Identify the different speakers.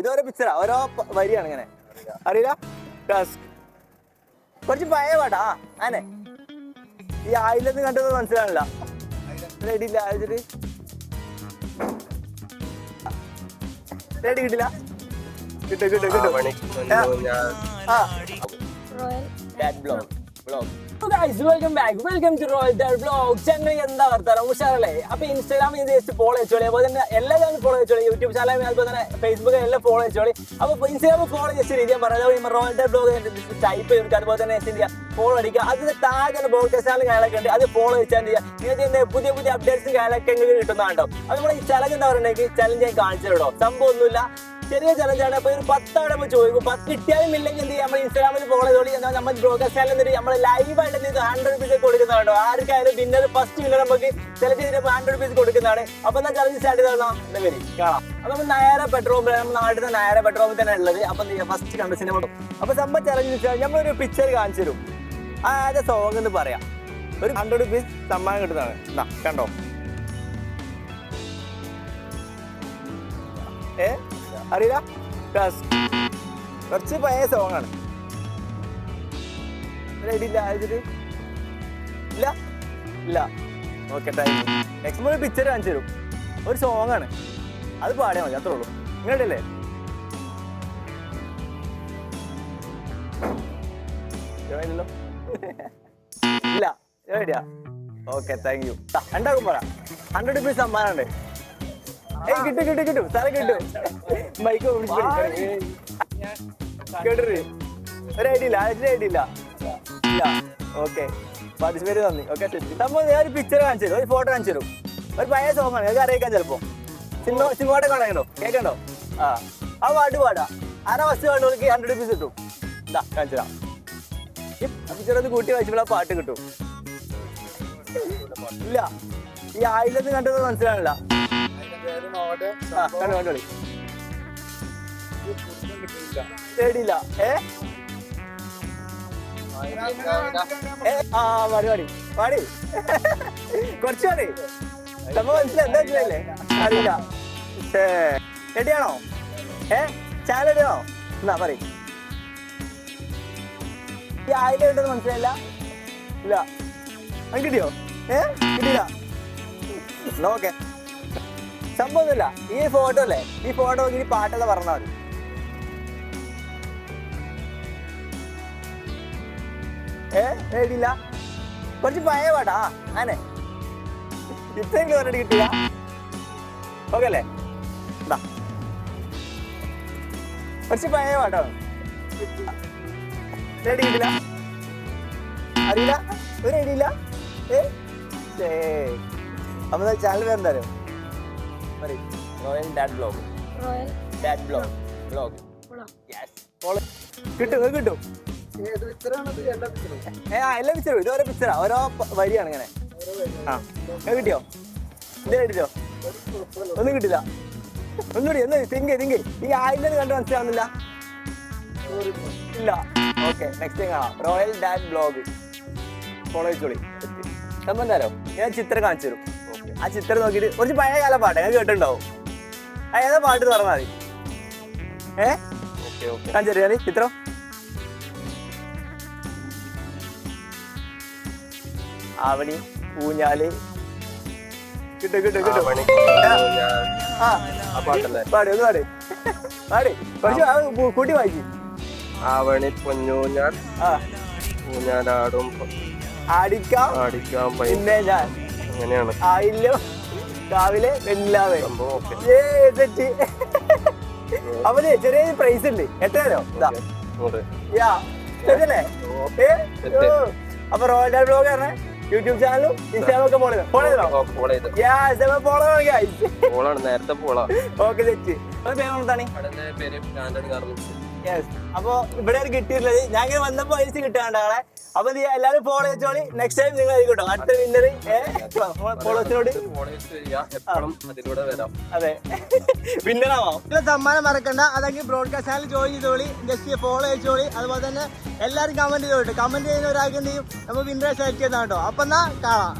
Speaker 1: ഇതോരോ പിക്ചറാ ഓരോ വരിയാണ് ഇങ്ങനെ. അറിയില്ല? ടാസ്ക് കുറച്ച് പഴയ പാട്ടാ. ആനെ. ഈ ആയില്ലെന്ന് കണ്ടത് മനസ്സിലാവില്ല റെഡി ഇല്ല അയച്ചിട്ട് റെഡി കിട്ടില്ല? കിട്ടും കിട്ടും കിട്ടും. ആ
Speaker 2: royal
Speaker 1: welcome back. Welcome to Royal Dad Vlog. എന്താ വർത്താനം? അപ്പൊ ഇൻസ്റ്റാഗ്രാമിൽ ജസ്റ്റ് ഫോളോ വെച്ചോളി അതുപോലെ തന്നെ എല്ലാ ചാനലും ഫോളോ വെച്ചോളി യൂട്യൂബ് ചാനലും അതുപോലെ തന്നെ ഫേസ്ബുക്ക് എല്ലാം ഫോളോ വെച്ചോളി അപ്പൊ ഇൻസ്റ്റാഗ്രാമിൽ ഫോളോ ജസ്റ്റ് രീതി പറയുന്നത്. റോയൽ ബ്ലോഗ് ടൈപ്പ് ചെയ്തിട്ട് അതുപോലെ തന്നെ എന്ത് ഫോളോ അടിക്കുക. അതിന് താഴെ ബ്ലോഗ്കാസ്റ്റ് ചാനൽ കാര്യങ്ങളൊക്കെ ഉണ്ട്. അത് ഫോളോ വെച്ചാൽ എന്ത് നിങ്ങൾക്ക് ഇതിന്റെ പുതിയ പുതിയ അപ്ഡേറ്റ്സ് കാര്യങ്ങളൊക്കെ കിട്ടുന്നതാണ്ടോ അത് നമ്മുടെ ഈ ചലഞ്ച് എന്താ പറയുന്നത് ചലഞ്ച് ഞാൻ കാണിച്ചു ഒന്നുമില്ല. ചെറിയ ചലഞ്ചാണ് അപ്പൊ ഒരു പത്താണ് നമ്മൾ ചോദിക്കും. പത്ത് കിട്ടിയാലും ഇല്ലെങ്കിൽ എന്ത് ചെയ്യാം? ഇൻസ്റ്റാഗ്രാമിൽ ഫോളോ ചെയ്തോളി. എന്നാൽ നമ്മൾ ചാനൽ എന്നിട്ട് നമ്മൾ ലൈവായിട്ട് എന്ത് ഹൺഡ്രഡ് റുപ്പീസ് കൊടുക്കുന്നതാണോ ആർക്കായാലും വിന്നർ ഫസ്റ്റ് വിന്നർ നമുക്ക് സെലക്ട് ചെയ്തിട്ട് ഹൺഡ്രഡ് റുപ്പീസ് കൊടുക്കുന്നതാണ്. അപ്പൊ എന്നാൽ ചലഞ്ച് സ്റ്റാർട്ട് ചെയ്തോളാം എന്താ വരി? കാണാം. അപ്പൊ നമ്മൾ നേരെ പെട്രോൾ നമ്മൾ നാട്ടിൽ നിന്ന് നേരെ പെട്രോൾ തന്നെ ഉള്ളത്. അപ്പൊ ഫസ്റ്റ് കണ്ട സിനിമ അപ്പൊ സംഭവം ചലഞ്ച് നമ്മളൊരു പിക്ചർ കാണിച്ചു തരും. ആദ്യ സോങ് എന്ന് പറയാം. ഒരു ഹൺഡ്രഡ് റുപ്പീസ് സമ്മാനം കിട്ടുന്നതാണ്. കണ്ടോ? ഏ? അറിയില്ല. കുറച്ച് പഴയ സോങ് ആണ്. ഇല്ല? ഇല്ല. നോക്കട്ടെ നെക്സ്റ്റ് ഒരു പിക്ചർ കാണിച്ചു തരും. ഒരു സോങ് ആണ്. അത് പാടിയാൽ മതി അത്രേ ഉള്ളൂ. ഇങ്ങനെയല്ലേ ഇല്ല ഓക്കെ താങ്ക് യു രണ്ടാക്കും പറ ഹൺഡ്രഡ് റുപ്പീസ് സമ്മാനമുണ്ട്. ഏയ് കിട്ടും കിട്ടും കിട്ടും. സ്ഥലം കിട്ടും. മൈക്ക് കേട്ടത് ഒരു ഐഡിയ ഇല്ല അതിന്റെ ഐഡിയ ഇല്ല ഇല്ല. ഓക്കെ. പാർട്ടിസിപ്പേറ്റ് നന്ദി ഓക്കെ സംഭവം ഞാൻ ഒരു പിക്ചർ കാണിച്ചു തരും. ഒരു ഫോട്ടോ കാണിച്ചു തരും. ഒരു പഴയ സോങ്ങാണ് നിങ്ങൾക്ക് അറിയിക്കാൻ ചിലപ്പോ. സിനിമ സിനിമയുടെ കാണാനോ കേൾക്കണ്ടോ? ആ. ആ പാട്ട് പാടാ. ആരാ ഫസ്റ്റ് പാടുകൾക്ക് ഹൺഡ്രഡ് റുപ്പീസ് കിട്ടും. ഇതാ കാണിച്ചു തരാം. ഒന്ന് കൂട്ടി വായിച്ചപ്പോൾ ആ പാട്ട് കിട്ടും. ഇല്ല. ഈ ആയില്ലെന്ന് കണ്ടത് മനസ്സിലാവില്ല. പേടിയില്ല. ഏ? ആ പാടി പാടി പാടി. കുറച്ച് പാടി. സംഭവം മനസ്സിലായി. എന്താ മനസ്സിലായില്ലേ? അറിയില്ല. റെഡിയാണോ? ഏ ചാലടിയോ എന്നാ പറ ഈ ആയിരം ഉണ്ടെന്ന് മനസ്സിലായില്ല? ഇല്ല. അത് കിട്ടിയോ? ഏ കിട്ടിയില്ല. എന്നാ ഓക്കെ. സംഭവമൊന്നുമില്ല. ഈ ഫോട്ടോ അല്ലേ? ഈ ഫോട്ടോ ഈ പാട്ടല്ല പറഞ്ഞാൽ മതി. ഏ റെഡിയില്ല കുറച്ച് പഴയ പാട്ടാ. ആനെ ഇത്രയും ഓൾറെഡി കിട്ടില്ല. ഓക്കെ അല്ലേ? കുറച്ച് പഴയ പാട്ടാണ് റെഡി കിട്ടില്ല? അറിയില്ല? ഒരു ഐഡിയ ഏ? അപ്പൊ ചാനൽ പേര് എന്താ പറയും royal dad blog
Speaker 2: royal
Speaker 1: dad blog blog. Yes കിട്ടും കിട്ടും. ഏ ആ എല്ലാ പിക്ചറും ഇത് ഓരോ പിക്ചറാ ഓരോ വരിയാണ് ഇങ്ങനെ. ആ കിട്ടിയോ? ഇല്ല കിട്ടിയോ? ഒന്നും കിട്ടില്ല. ഒന്നുകൂടി ഒന്ന് തിങ്ക് തിങ്ക് ഈ ആയില്ലെന്ന് കണ്ട് മനസ്സിലാവുന്നില്ല? ഇല്ല. ഓക്കെ നെക്സ്റ്റ് ടൈം കാണാം റോയൽ ഡാഡ് ബ്ലോഗ് ഫോളോ ചോളി സംബന്ധാരോ ഞാൻ ചിത്രം കാണിച്ചു തരും. ആ ചിത്രം നോക്കിയിട്ട് കുറച്ച് പഴയ കാല പാട്ട് ഞാൻ കേട്ടിട്ടുണ്ടാവും. ആ ഏതാ പാട്ട് പറഞ്ഞാൽ മതി. ഏ? ഞാൻ ചിത്രം. ആവണി ഊഞ്ഞാൽ. കിട്ടും കിട്ടും കിട്ടും. ആ. പാടി ഒന്ന് പാടി. പാടി. കുറച്ച് കൂട്ടി വായിക്കും.
Speaker 3: ആവണി പൊന്നൂഞ്ഞാൽ ഊഞ്ഞാലാടും.
Speaker 1: ആടിക്കാം.
Speaker 3: ആടിക്കാൻ പൈ
Speaker 1: പിന്നെ ഞാൻ.
Speaker 3: അങ്ങനെയാണ്.
Speaker 1: ആയില്ലോ രാവിലെ ദേ ചെറിയ പ്രൈസ് ഉണ്ട്. എത്രയോ. അപ്പൊ റോയൽ ബ്ലോഗ് പറഞ്ഞ യൂട്യൂബ് ചാനലും ഇൻസ്റ്റാഗ്രാം ഒക്കെ ഫോളോ ഫോളോ ചെയ്തോ?
Speaker 3: ഫോളോ
Speaker 1: ഫോളോ
Speaker 3: നേരത്തെ പോളാ.
Speaker 1: ഓക്കെ സെറ്റ് അത് പേര് എന്താണ്
Speaker 3: അവിടെ പേര് സ്റ്റാൻഡേർഡ് ഗാർമെന്റ്സ്
Speaker 1: യെസ് അപ്പൊ ഇവിടെ കിട്ടിയിട്ടുള്ളത് ഞാൻ ഇങ്ങനെ വന്നപ്പോ പൈസ കിട്ടാണ്ടാളെ അപ്പൊ നീ എല്ലാരും ഫോളോ ചെയ്തോളി നെക്സ്റ്റ് ടൈം നിങ്ങൾ കിട്ടും അടുത്ത വിന്നർ ഫോളോസിനോട്
Speaker 3: വരാം.
Speaker 1: അതെ. വിന്നറാവാം സമ്മാനം മറക്കണ്ട. അതെങ്കിൽ ബ്രോഡ്കാസ്റ്റ് ചാനൽ ജോയിൻ ചെയ്തോളി ജസ്റ്റ് ഫോളോ ചെയ്തോളി അതുപോലെ തന്നെ എല്ലാരും കമന്റ് ചെയ്തോട്ടെ കമന്റ് ചെയ്യുന്ന ഒരാൾക്ക് എന്ത് ചെയ്യും? നമ്മൾ വിന്നറെ സെലക്ട് ചെയ്യുന്ന കേട്ടോ അപ്പൊ എന്നാ കാണാം.